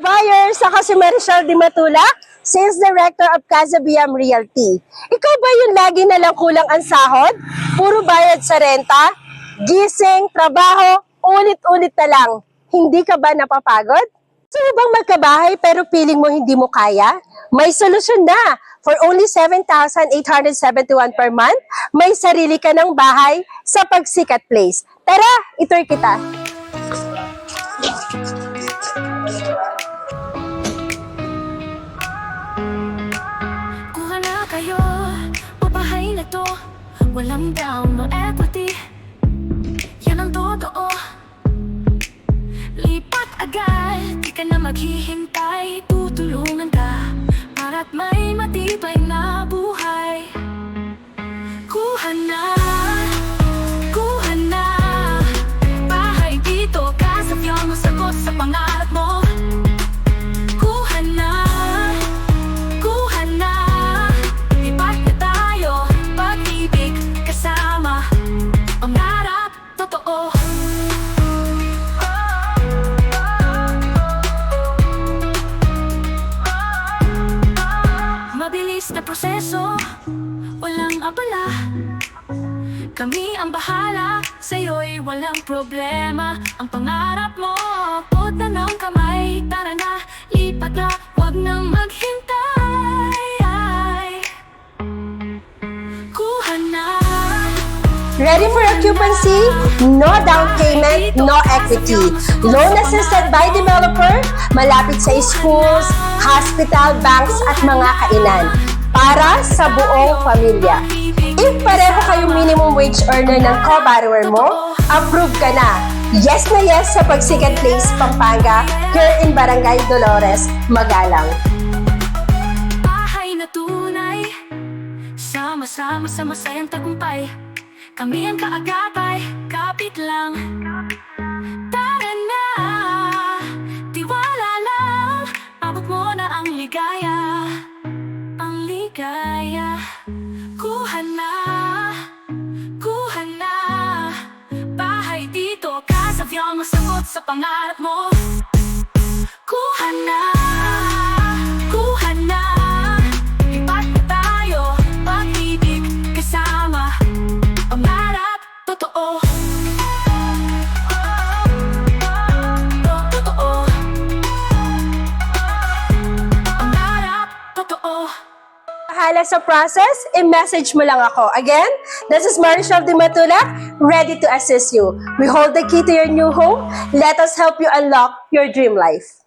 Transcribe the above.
Buyers, ako si Marichelle Di Matula, Sales Director of Casa Biam Realty. Ikaw ba yung lagi na lang kulang ang sahod? Puro bayad sa renta? Gising, trabaho, ulit-ulit na lang. Hindi ka ba napapagod? Mo bang magkabahay pero feeling mo hindi mo kaya? May solusyon na! For only 7,871 per month, may sarili ka ng bahay sa Pagsikat Place. Tara, ito'y kita. Kayo, papahay na to. Walang down, no equity. Yan ang totoo. Lipat agad, di ka na maghihintay. Tutulungan ka, para't may matibay na buhay Mabilis na proseso Walang abala. Kami ang bahala Sa'yo'y walang problema. Ang pangarap mo Punta ng kamay. Tara na, lipat na Huwag nang maghintay. Kuha na. Ready for occupancy? No down payment, no equity. Loan assisted by developer, malapit sa schools, hospital, banks at mga kainan. Para sa buong pamilya. If pareho kayong minimum wage earner ng co-borrower mo, approve ka na. Yes na yes sa Pagsikat Place, Pampanga, here in Barangay Dolores, Magalang. Bahay na tunay Sama-sama sa masayang tagumpay Kami ang kaagapay Ang ligaya Kuha na Kuha na. Bahay dito Kasabyang masagot sa pangarap mo. Kuha na Kuha na. Lipat na tayo Pag-ibig kasama Bahala sa process, i-message mo lang ako. Again, this is Marichelle Di Matula, ready to assist you. We hold the key to your new home. Let us help you unlock your dream life.